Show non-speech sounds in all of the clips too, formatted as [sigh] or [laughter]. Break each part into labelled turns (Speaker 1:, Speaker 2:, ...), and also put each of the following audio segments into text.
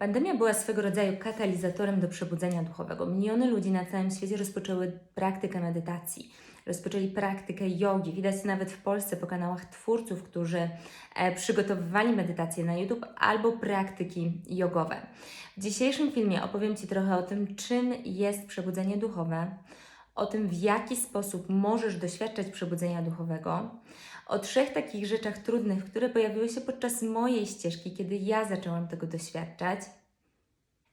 Speaker 1: Pandemia była swego rodzaju katalizatorem do przebudzenia duchowego. Miliony ludzi na całym świecie rozpoczęły praktykę medytacji, rozpoczęli praktykę jogi. Widać to nawet w Polsce po kanałach twórców, którzy e, przygotowywali medytacje na YouTube albo praktyki jogowe. W dzisiejszym filmie opowiem Ci trochę o tym, czym jest przebudzenie duchowe, o tym, w jaki sposób możesz doświadczać przebudzenia duchowego, o trzech takich rzeczach trudnych, które pojawiły się podczas mojej ścieżki, kiedy ja zaczęłam tego doświadczać.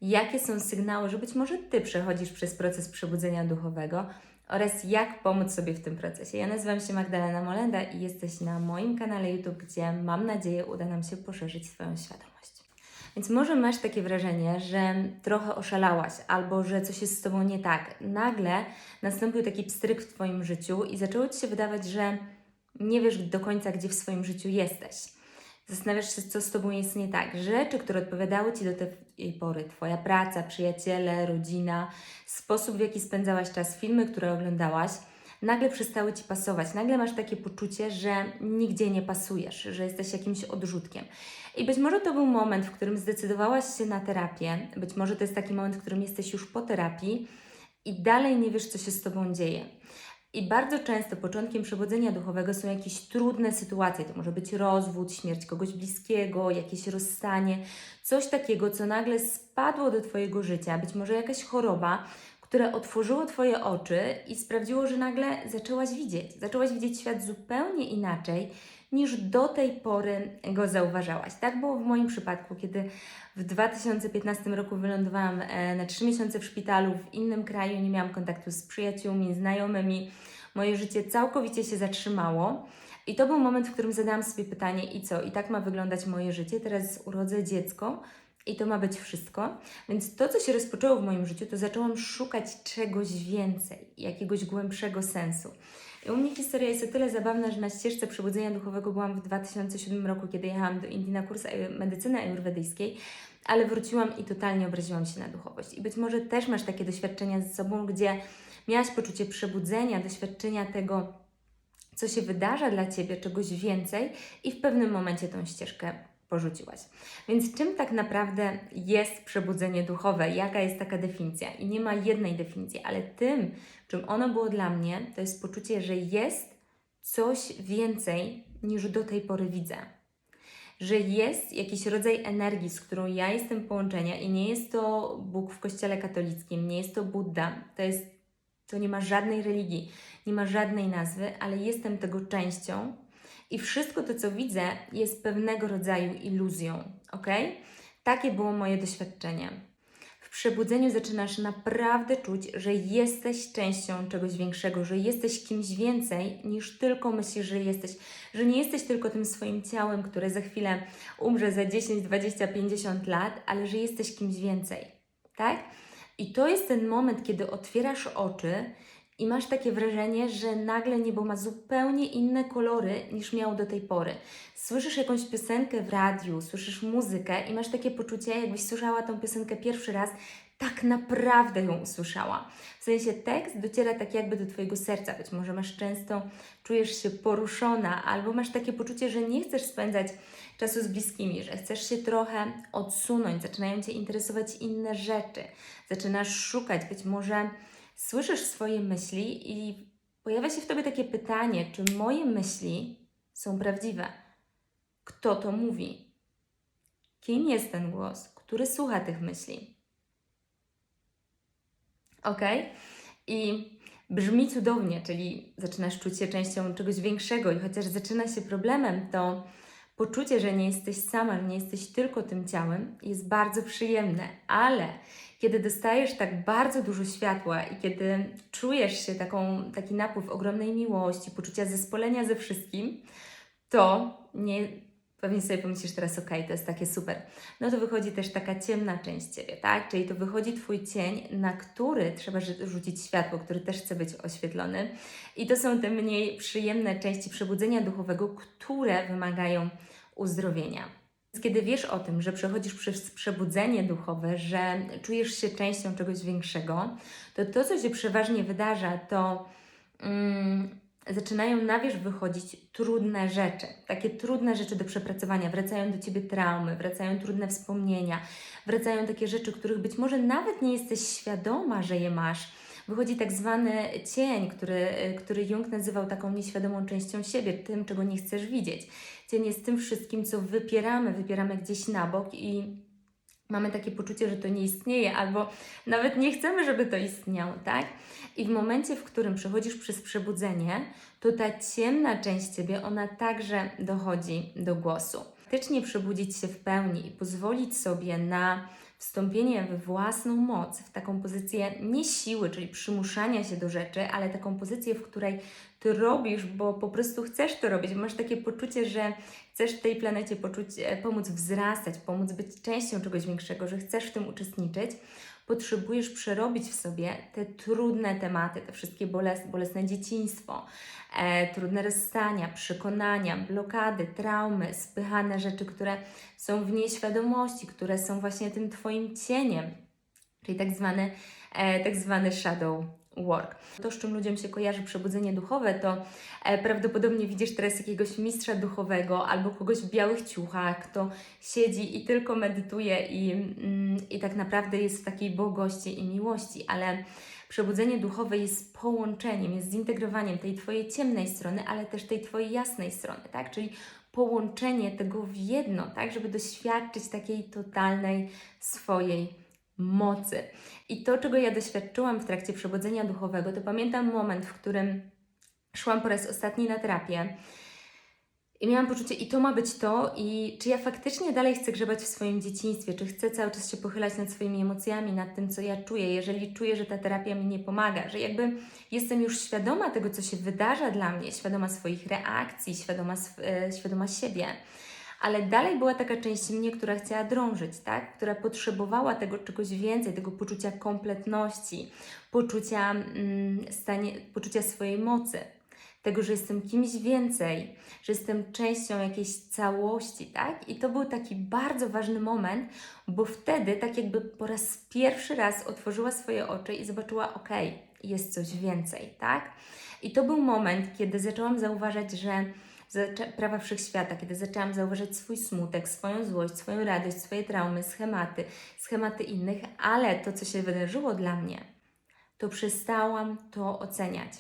Speaker 1: Jakie są sygnały, że być może Ty przechodzisz przez proces przebudzenia duchowego oraz jak pomóc sobie w tym procesie. Ja nazywam się Magdalena Molenda i jesteś na moim kanale YouTube, gdzie mam nadzieję uda nam się poszerzyć Twoją świadomość. Więc może masz takie wrażenie, że trochę oszalałaś albo że coś jest z Tobą nie tak. Nagle nastąpił taki pstryk w Twoim życiu i zaczęło Ci się wydawać, że nie wiesz do końca, gdzie w swoim życiu jesteś. Zastanawiasz się, co z Tobą jest nie tak. Rzeczy, które odpowiadały Ci do tej pory, Twoja praca, przyjaciele, rodzina, sposób, w jaki spędzałaś czas, filmy, które oglądałaś, nagle przestały Ci pasować. Nagle masz takie poczucie, że nigdzie nie pasujesz, że jesteś jakimś odrzutkiem. I być może to był moment, w którym zdecydowałaś się na terapię, być może to jest taki moment, w którym jesteś już po terapii i dalej nie wiesz, co się z Tobą dzieje. I bardzo często początkiem przebudzenia duchowego są jakieś trudne sytuacje. To może być rozwód, śmierć kogoś bliskiego, jakieś rozstanie, coś takiego, co nagle spadło do Twojego życia, być może jakaś choroba, które otworzyło Twoje oczy i sprawiło, że nagle zaczęłaś widzieć. Zaczęłaś widzieć świat zupełnie inaczej niż do tej pory go zauważałaś. Tak było w moim przypadku, kiedy w 2015 roku wylądowałam e, na 3 miesiące w szpitalu w innym kraju, nie miałam kontaktu z przyjaciółmi, znajomymi. Moje życie całkowicie się zatrzymało. I to był moment, w którym zadałam sobie pytanie: i co? I tak ma wyglądać moje życie? Teraz urodzę dziecko i to ma być wszystko. Więc to, co się rozpoczęło w moim życiu, to zaczęłam szukać czegoś więcej, jakiegoś głębszego sensu. U mnie historia jest o tyle zabawna, że na ścieżce przebudzenia duchowego byłam w 2007 roku, kiedy jechałam do Indii na kurs e, medycyny ajurwedyjskiej, ale wróciłam i totalnie obraziłam się na duchowość. I być może też masz takie doświadczenia ze sobą, gdzie miałaś poczucie przebudzenia, doświadczenia tego, co się wydarza dla Ciebie, czegoś więcej i w pewnym momencie tą ścieżkę porzuciłaś. Więc czym tak naprawdę jest przebudzenie duchowe? Jaka jest taka definicja? I nie ma jednej definicji, ale tym, czym ono było dla mnie, to jest poczucie, że jest coś więcej niż do tej pory widzę. Że jest jakiś rodzaj energii, z którą ja jestem połączenia i nie jest to Bóg w kościele katolickim, nie jest to Buddha, to jest to nie ma żadnej religii, nie ma żadnej nazwy, ale jestem tego częścią i wszystko to, co widzę, jest pewnego rodzaju iluzją, ok? Takie było moje doświadczenie. W przebudzeniu zaczynasz naprawdę czuć, że jesteś częścią czegoś większego, że jesteś kimś więcej niż tylko myślisz, że jesteś, że nie jesteś tylko tym swoim ciałem, które za chwilę umrze za 10, 20, 50 lat, ale że jesteś kimś więcej, tak? I to jest ten moment, kiedy otwierasz oczy i masz takie wrażenie, że nagle niebo ma zupełnie inne kolory niż miało do tej pory. Słyszysz jakąś piosenkę w radiu, słyszysz muzykę i masz takie poczucie, jakbyś słyszała tą piosenkę pierwszy raz, tak naprawdę ją usłyszała. W sensie tekst dociera tak jakby do Twojego serca. Być może masz często, czujesz się poruszona, albo masz takie poczucie, że nie chcesz spędzać czasu z bliskimi, że chcesz się trochę odsunąć, zaczynają Cię interesować inne rzeczy, zaczynasz szukać, być może słyszysz swoje myśli i pojawia się w Tobie takie pytanie, czy moje myśli są prawdziwe? Kto to mówi? Kim jest ten głos, który słucha tych myśli? Ok? I brzmi cudownie, czyli zaczynasz czuć się częścią czegoś większego i chociaż zaczyna się problemem, to poczucie, że nie jesteś sama, że nie jesteś tylko tym ciałem, jest bardzo przyjemne, ale kiedy dostajesz tak bardzo dużo światła i kiedy czujesz się taką, taki napływ ogromnej miłości, poczucia zespolenia ze wszystkim, to nie, pewnie sobie pomyślisz teraz, ok, to jest takie super. No to wychodzi też taka ciemna część Ciebie, tak? Czyli to wychodzi Twój cień, na który trzeba rzucić światło, który też chce być oświetlony. I to są te mniej przyjemne części przebudzenia duchowego, które wymagają uzdrowienia. Kiedy wiesz o tym, że przechodzisz przez przebudzenie duchowe, że czujesz się częścią czegoś większego, to to, co się przeważnie wydarza, to mm, zaczynają na wierzch wychodzić trudne rzeczy, takie trudne rzeczy do przepracowania. Wracają do ciebie traumy, wracają trudne wspomnienia, wracają takie rzeczy, których być może nawet nie jesteś świadoma, że je masz. Wychodzi tak zwany cień, który, który Jung nazywał taką nieświadomą częścią siebie, tym, czego nie chcesz widzieć. Cień jest tym wszystkim, co wypieramy, wypieramy gdzieś na bok i mamy takie poczucie, że to nie istnieje, albo nawet nie chcemy, żeby to istniało, tak? I w momencie, w którym przechodzisz przez przebudzenie, to ta ciemna część ciebie, ona także dochodzi do głosu. Faktycznie przebudzić się w pełni i pozwolić sobie na wstąpienie we własną moc, w taką pozycję nie siły, czyli przymuszania się do rzeczy, ale taką pozycję, w której ty robisz, bo po prostu chcesz to robić, masz takie poczucie, że chcesz tej planecie poczuć, e, pomóc wzrastać, pomóc być częścią czegoś większego, że chcesz w tym uczestniczyć, potrzebujesz przerobić w sobie te trudne tematy, te wszystkie boles, bolesne dzieciństwo, e, trudne rozstania, przekonania, blokady, traumy, spychane rzeczy, które są w nieświadomości, które są właśnie tym Twoim cieniem, czyli tak zwany, e, tak zwany shadow work. To, z czym ludziom się kojarzy przebudzenie duchowe, to e, prawdopodobnie widzisz teraz jakiegoś mistrza duchowego albo kogoś w białych ciuchach, kto siedzi i tylko medytuje i, mm, i tak naprawdę jest w takiej bogości i miłości, ale przebudzenie duchowe jest połączeniem, jest zintegrowaniem tej Twojej ciemnej strony, ale też tej Twojej jasnej strony, tak? Czyli połączenie tego w jedno, tak? Żeby doświadczyć takiej totalnej swojej mocy. I to, czego ja doświadczyłam w trakcie przebudzenia duchowego, to pamiętam moment, w którym szłam po raz ostatni na terapię. I miałam poczucie, i to ma być to, i czy ja faktycznie dalej chcę grzebać w swoim dzieciństwie, czy chcę cały czas się pochylać nad swoimi emocjami, nad tym, co ja czuję, jeżeli czuję, że ta terapia mi nie pomaga, że jakby jestem już świadoma tego, co się wydarza dla mnie, świadoma swoich reakcji, świadoma, e, świadoma siebie ale dalej była taka część mnie, która chciała drążyć, tak? która potrzebowała tego czegoś więcej, tego poczucia kompletności, poczucia, mm, stanie, poczucia swojej mocy, tego, że jestem kimś więcej, że jestem częścią jakiejś całości, tak? I to był taki bardzo ważny moment, bo wtedy tak jakby po raz pierwszy raz otworzyła swoje oczy i zobaczyła, ok, jest coś więcej, tak? I to był moment, kiedy zaczęłam zauważać, że prawa wszechświata, kiedy zaczęłam zauważać swój smutek, swoją złość, swoją radość, swoje traumy, schematy, schematy innych, ale to, co się wydarzyło dla mnie, to przestałam to oceniać.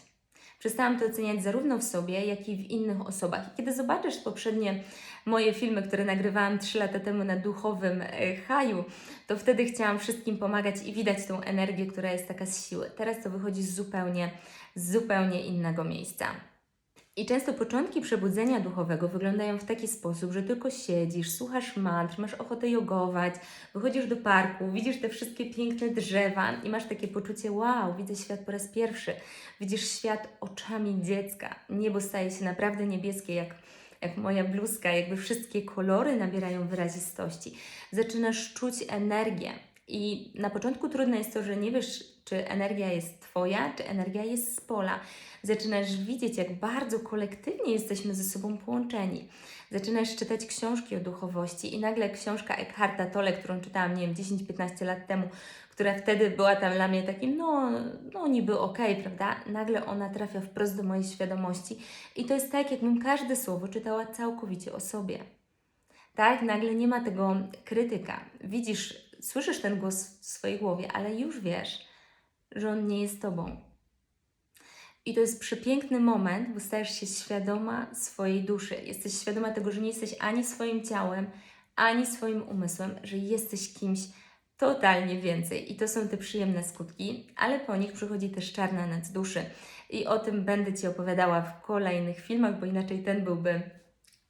Speaker 1: Przestałam to oceniać zarówno w sobie, jak i w innych osobach. I kiedy zobaczysz poprzednie moje filmy, które nagrywałam 3 lata temu na duchowym e, haju, to wtedy chciałam wszystkim pomagać i widać tą energię, która jest taka z siły. Teraz to wychodzi z zupełnie, z zupełnie innego miejsca. I często początki przebudzenia duchowego wyglądają w taki sposób, że tylko siedzisz, słuchasz mantr, masz ochotę jogować, wychodzisz do parku, widzisz te wszystkie piękne drzewa i masz takie poczucie, wow, widzę świat po raz pierwszy. Widzisz świat oczami dziecka. Niebo staje się naprawdę niebieskie, jak, jak moja bluzka, jakby wszystkie kolory nabierają wyrazistości. Zaczynasz czuć energię. I na początku trudne jest to, że nie wiesz, czy energia jest Twoja, czy energia jest z pola zaczynasz widzieć, jak bardzo kolektywnie jesteśmy ze sobą połączeni. Zaczynasz czytać książki o duchowości i nagle książka Eckharta Tolle, którą czytałam, nie wiem, 10-15 lat temu, która wtedy była tam dla mnie takim, no, no niby okej, okay, prawda? Nagle ona trafia wprost do mojej świadomości i to jest tak, jakbym każde słowo czytała całkowicie o sobie. Tak? Nagle nie ma tego krytyka. Widzisz, słyszysz ten głos w swojej głowie, ale już wiesz, że on nie jest Tobą i to jest przepiękny moment, bo stajesz się świadoma swojej duszy. Jesteś świadoma tego, że nie jesteś ani swoim ciałem, ani swoim umysłem, że jesteś kimś totalnie więcej. I to są te przyjemne skutki, ale po nich przychodzi też czarna noc duszy. I o tym będę Ci opowiadała w kolejnych filmach, bo inaczej ten byłby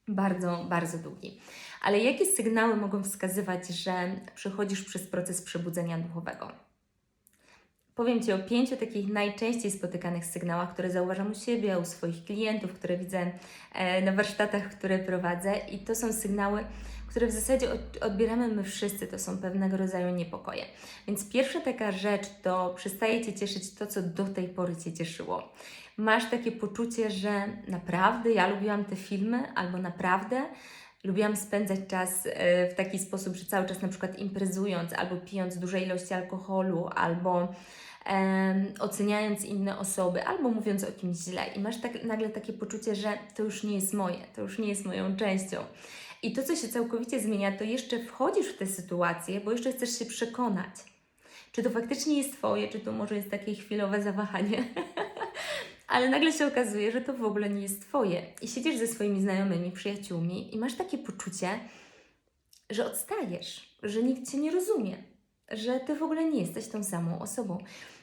Speaker 1: bardzo, bardzo długi. Ale jakie sygnały mogą wskazywać, że przechodzisz przez proces przebudzenia duchowego? Powiem Ci o pięciu takich najczęściej spotykanych sygnałach, które zauważam u siebie, u swoich klientów, które widzę e, na warsztatach, które prowadzę, i to są sygnały, które w zasadzie odbieramy my wszyscy, to są pewnego rodzaju niepokoje. Więc pierwsza taka rzecz to przestaje Cię cieszyć to, co do tej pory Cię cieszyło. Masz takie poczucie, że naprawdę ja lubiłam te filmy, albo naprawdę Lubiłam spędzać czas e, w taki sposób, że cały czas na przykład imprezując, albo pijąc duże ilości alkoholu, albo em, oceniając inne osoby, albo mówiąc o kimś źle. I masz tak, nagle takie poczucie, że to już nie jest moje, to już nie jest moją częścią. I to, co się całkowicie zmienia, to jeszcze wchodzisz w tę sytuację, bo jeszcze chcesz się przekonać, czy to faktycznie jest Twoje, czy to może jest takie chwilowe zawahanie. [laughs] Ale nagle się okazuje, że to w ogóle nie jest Twoje. I siedzisz ze swoimi znajomymi, przyjaciółmi i masz takie poczucie, że odstajesz, że nikt Cię nie rozumie, że Ty w ogóle nie jesteś tą samą osobą.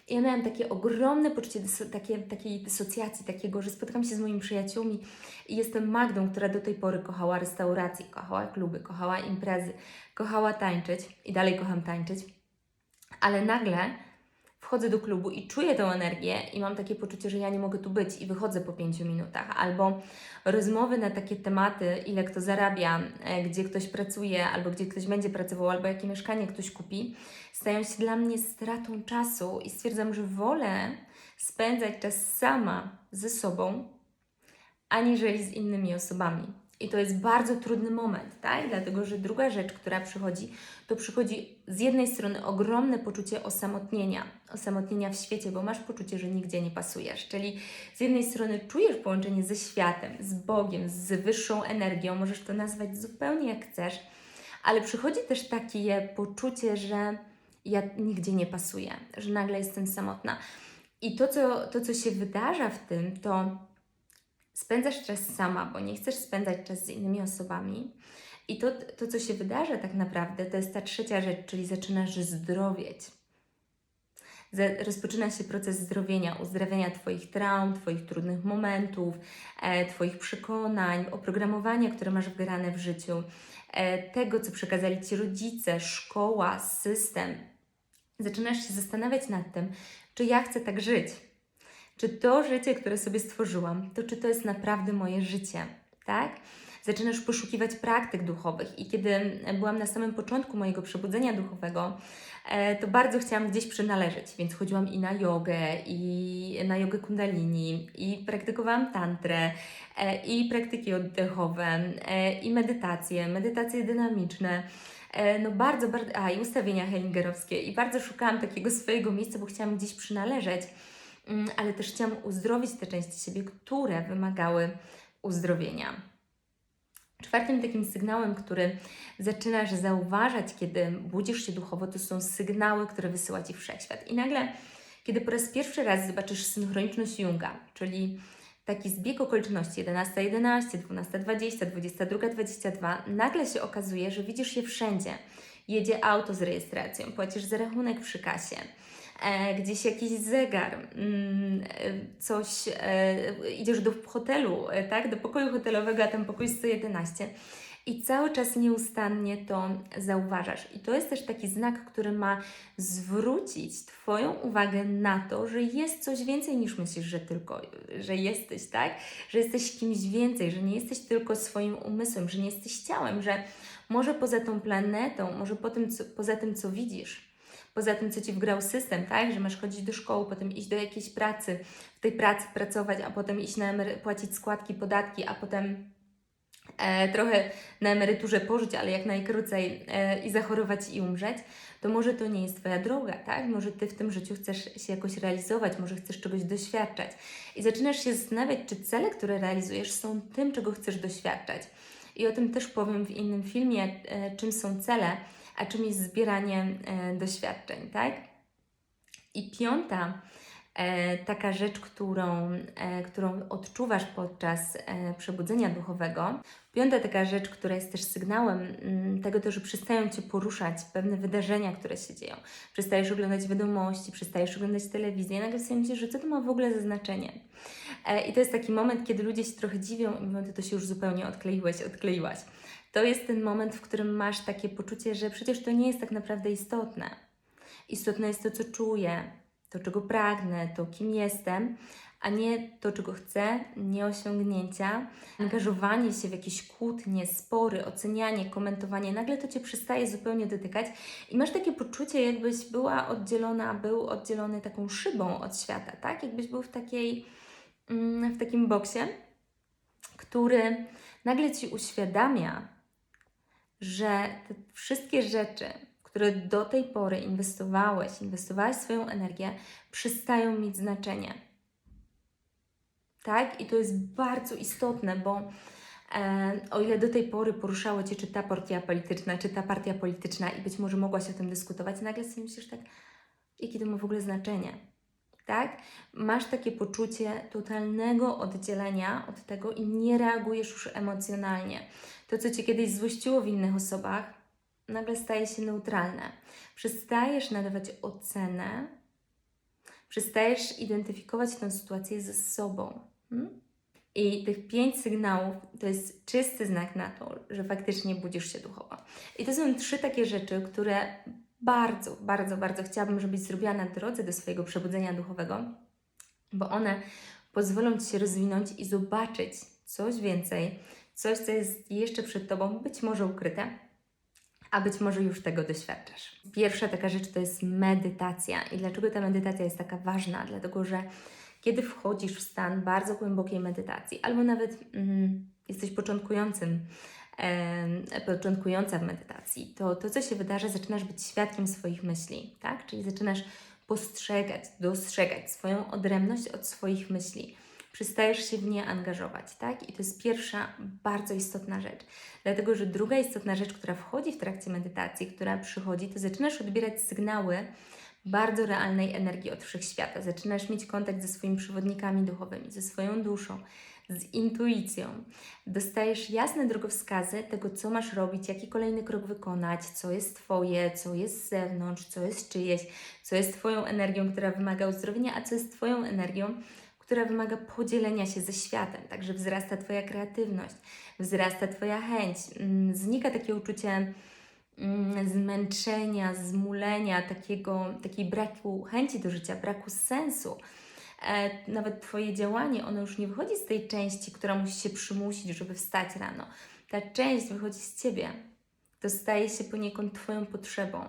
Speaker 1: I ja miałam takie ogromne poczucie dyso- takie, takiej dysocjacji, takiego, że spotykam się z moimi przyjaciółmi i jestem Magdą, która do tej pory kochała restauracje, kochała kluby, kochała imprezy, kochała tańczyć i dalej kocham tańczyć. Ale nagle wchodzę do klubu i czuję tę energię i mam takie poczucie, że ja nie mogę tu być i wychodzę po pięciu minutach. Albo rozmowy na takie tematy, ile kto zarabia, e, gdzie ktoś pracuje, albo gdzie ktoś będzie pracował, albo jakie mieszkanie ktoś kupi, stają się dla mnie stratą czasu i stwierdzam, że wolę spędzać czas sama ze sobą, aniżeli z innymi osobami. I to jest bardzo trudny moment, tak? Dlatego, że druga rzecz, która przychodzi, to przychodzi z jednej strony ogromne poczucie osamotnienia, osamotnienia w świecie, bo masz poczucie, że nigdzie nie pasujesz. Czyli z jednej strony czujesz połączenie ze światem, z Bogiem, z wyższą energią, możesz to nazwać zupełnie jak chcesz, ale przychodzi też takie poczucie, że ja nigdzie nie pasuję, że nagle jestem samotna. I to, co, to, co się wydarza w tym, to spędzasz czas sama, bo nie chcesz spędzać czas z innymi osobami. I to, to, co się wydarza tak naprawdę, to jest ta trzecia rzecz, czyli zaczynasz zdrowieć. Rozpoczyna się proces zdrowienia, uzdrawiania Twoich traum, Twoich trudnych momentów, e, Twoich przekonań, oprogramowania, które masz wgrane w życiu, e, tego, co przekazali Ci rodzice, szkoła, system. Zaczynasz się zastanawiać nad tym, czy ja chcę tak żyć. Czy to życie, które sobie stworzyłam, to czy to jest naprawdę moje życie, tak? Zaczynasz poszukiwać praktyk duchowych. I kiedy byłam na samym początku mojego przebudzenia duchowego, e, to bardzo chciałam gdzieś przynależeć, więc chodziłam i na jogę, i na jogę kundalini, i praktykowałam tantrę, e, i praktyki oddechowe, e, i medytacje, medytacje dynamiczne. No bardzo, bardzo, a i ustawienia hellingerowskie i bardzo szukałam takiego swojego miejsca, bo chciałam gdzieś przynależeć, ale też chciałam uzdrowić te części siebie, które wymagały uzdrowienia. Czwartym takim sygnałem, który zaczynasz zauważać, kiedy budzisz się duchowo, to są sygnały, które wysyła Ci wszechświat. I nagle, kiedy po raz pierwszy raz zobaczysz synchroniczność Junga, czyli taki zbieg okoliczności 11.11, 12.20, 22.22, nagle się okazuje, że widzisz je wszędzie. Jedzie auto z rejestracją, płacisz za rachunek przy kasie, gdzieś jakiś zegar, mm, e, coś, e, idziesz do hotelu, e, tak, do pokoju hotelowego, a tam pokój 111 i cały czas nieustannie to zauważasz. I to jest też taki znak, który ma zwrócić Twoją uwagę na to, że jest coś więcej niż myślisz, że tylko, że jesteś, tak? Że jesteś kimś więcej, że nie jesteś tylko swoim umysłem, że nie jesteś ciałem, że może poza tą planetą, może po tym, co, poza tym, co widzisz, poza tym, co Ci wgrał system, tak? Że masz chodzić do szkoły, potem iść do jakiejś pracy, w tej pracy pracować, a potem iść na emery- płacić składki, podatki, a potem e, trochę na emeryturze pożyć, ale jak najkrócej e, i zachorować i umrzeć, to może to nie jest Twoja droga, tak? Może Ty w tym życiu chcesz się jakoś realizować, może chcesz czegoś doświadczać. I zaczynasz się zastanawiać, czy cele, które realizujesz, są tym, czego chcesz doświadczać. I o tym też powiem w innym filmie, e, czym są cele, a czym jest zbieranie e, doświadczeń, tak? I piąta e, taka rzecz, którą, e, którą odczuwasz podczas przebudzenia duchowego. Piąta taka rzecz, która jest też sygnałem mm, tego, to, że przestają Cię poruszać pewne wydarzenia, które się dzieją. Przestajesz oglądać wiadomości, przestajesz oglądać telewizję i nagle sobie myślisz, że co to ma w ogóle za znaczenie. I to jest taki moment, kiedy ludzie się trochę dziwią i mówią, ty to się już zupełnie odkleiłeś, odkleiłaś. To jest ten moment, w którym masz takie poczucie, że przecież to nie jest tak naprawdę istotne. Istotne jest to, co czuję, to, czego pragnę, to, kim jestem, a nie to, czego chcę, nieosiągnięcia, angażowanie się w jakieś kłótnie, spory, ocenianie, komentowanie. Nagle to Cię przestaje zupełnie dotykać i masz takie poczucie, jakbyś była oddzielona, był oddzielony taką szybą od świata, tak? Jakbyś był w takiej, mm, w takim boksie, który nagle Ci uświadamia, że te wszystkie rzeczy, które do tej pory inwestowałeś, inwestowałaś swoją energię, przestają mieć znaczenie. Tak? I to jest bardzo istotne, bo e, o ile do tej pory poruszało Cię, czy ta partia polityczna, czy ta partia polityczna, i być może mogłaś o tym dyskutować, nagle sobie myślisz tak, jakie to ma w ogóle znaczenie. Tak? Masz takie poczucie totalnego oddzielenia od tego i nie reagujesz już emocjonalnie. To, co Cię kiedyś złościło w innych osobach, nagle staje się neutralne. Przestajesz nadawać ocenę, przestajesz identyfikować tę sytuację ze sobą. Hmm? I tych pięć sygnałów to jest czysty znak na to, że faktycznie budzisz się duchowo. I to są trzy takie rzeczy, które bardzo, bardzo, bardzo chciałabym, żebyś zrobiła na drodze do swojego przebudzenia duchowego, bo one pozwolą Ci się rozwinąć i zobaczyć coś więcej, coś, co jest jeszcze przed Tobą, być może ukryte, a być może już tego doświadczasz. Pierwsza taka rzecz to jest medytacja. I dlaczego ta medytacja jest taka ważna? Dlatego, że kiedy wchodzisz w stan bardzo głębokiej medytacji, albo nawet mm, jesteś początkującym, początkująca w medytacji, to to, co się wydarzy, zaczynasz być świadkiem swoich myśli, tak? Czyli zaczynasz postrzegać, dostrzegać swoją odrębność od swoich myśli. Przestajesz się w nie angażować, tak? I to jest pierwsza bardzo istotna rzecz. Dlatego, że druga istotna rzecz, która wchodzi w trakcie medytacji, która przychodzi, to zaczynasz odbierać sygnały, bardzo realnej energii od wszechświata. Zaczynasz mieć kontakt ze swoimi przewodnikami duchowymi, ze swoją duszą, z intuicją. Dostajesz jasne drogowskazy tego, co masz robić, jaki kolejny krok wykonać, co jest Twoje, co jest z zewnątrz, co jest czyjeś, co jest Twoją energią, która wymaga uzdrowienia, a co jest Twoją energią, która wymaga podzielenia się ze światem. Także wzrasta Twoja kreatywność, wzrasta Twoja chęć, mm, znika takie uczucie mm, zmęczenia, zmulenia, takiego, takiej braku chęci do życia, braku sensu. E, nawet Twoje działanie, ono już nie wychodzi z tej części, która musi się przymusić, żeby wstać rano. Ta część wychodzi z Ciebie. To staje się poniekąd Twoją potrzebą.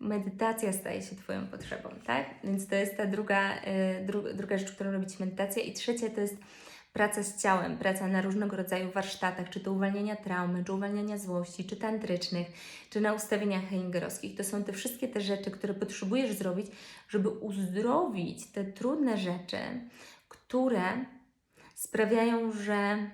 Speaker 1: Medytacja staje się Twoją potrzebą, tak? Więc to jest ta druga, y, dru, druga rzecz, którą robić medytacja. I trzecia to jest praca z ciałem, praca na różnego rodzaju warsztatach, czy to uwalniania traumy, czy uwalniania złości, czy tantrycznych, czy na ustawieniach heingerowskich. To są te wszystkie te rzeczy, które potrzebujesz zrobić, żeby uzdrowić te trudne rzeczy, które sprawiają, że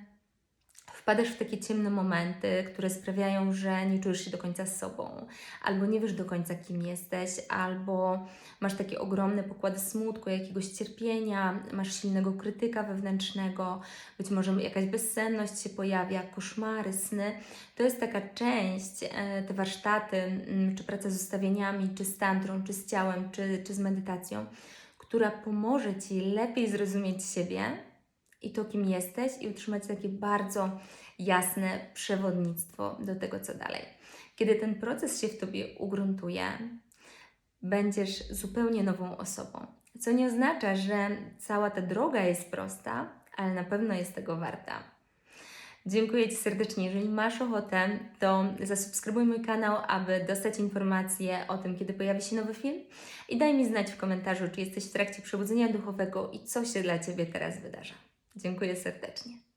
Speaker 1: wpadasz w takie ciemne momenty, które sprawiają, że nie czujesz się do końca sobą, albo nie wiesz do końca, kim jesteś, albo masz takie ogromne pokłady smutku, jakiegoś cierpienia, masz silnego krytyka wewnętrznego, być może jakaś bezsenność się pojawia, koszmary, sny. To jest taka część, e, te warsztaty, mm, czy praca z ustawieniami, czy z tantrą, czy z ciałem, czy, czy z medytacją, która pomoże Ci lepiej zrozumieć siebie, i to, kim jesteś, i utrzymać takie bardzo jasne przewodnictwo do tego, co dalej. Kiedy ten proces się w tobie ugruntuje, będziesz zupełnie nową osobą. Co nie oznacza, że cała ta droga jest prosta, ale na pewno jest tego warta. Dziękuję Ci serdecznie. Jeżeli masz ochotę, to zasubskrybuj mój kanał, aby dostać informacje o tym, kiedy pojawi się nowy film. I daj mi znać w komentarzu, czy jesteś w trakcie przebudzenia duchowego i co się dla Ciebie teraz wydarza. Dziękuję serdecznie.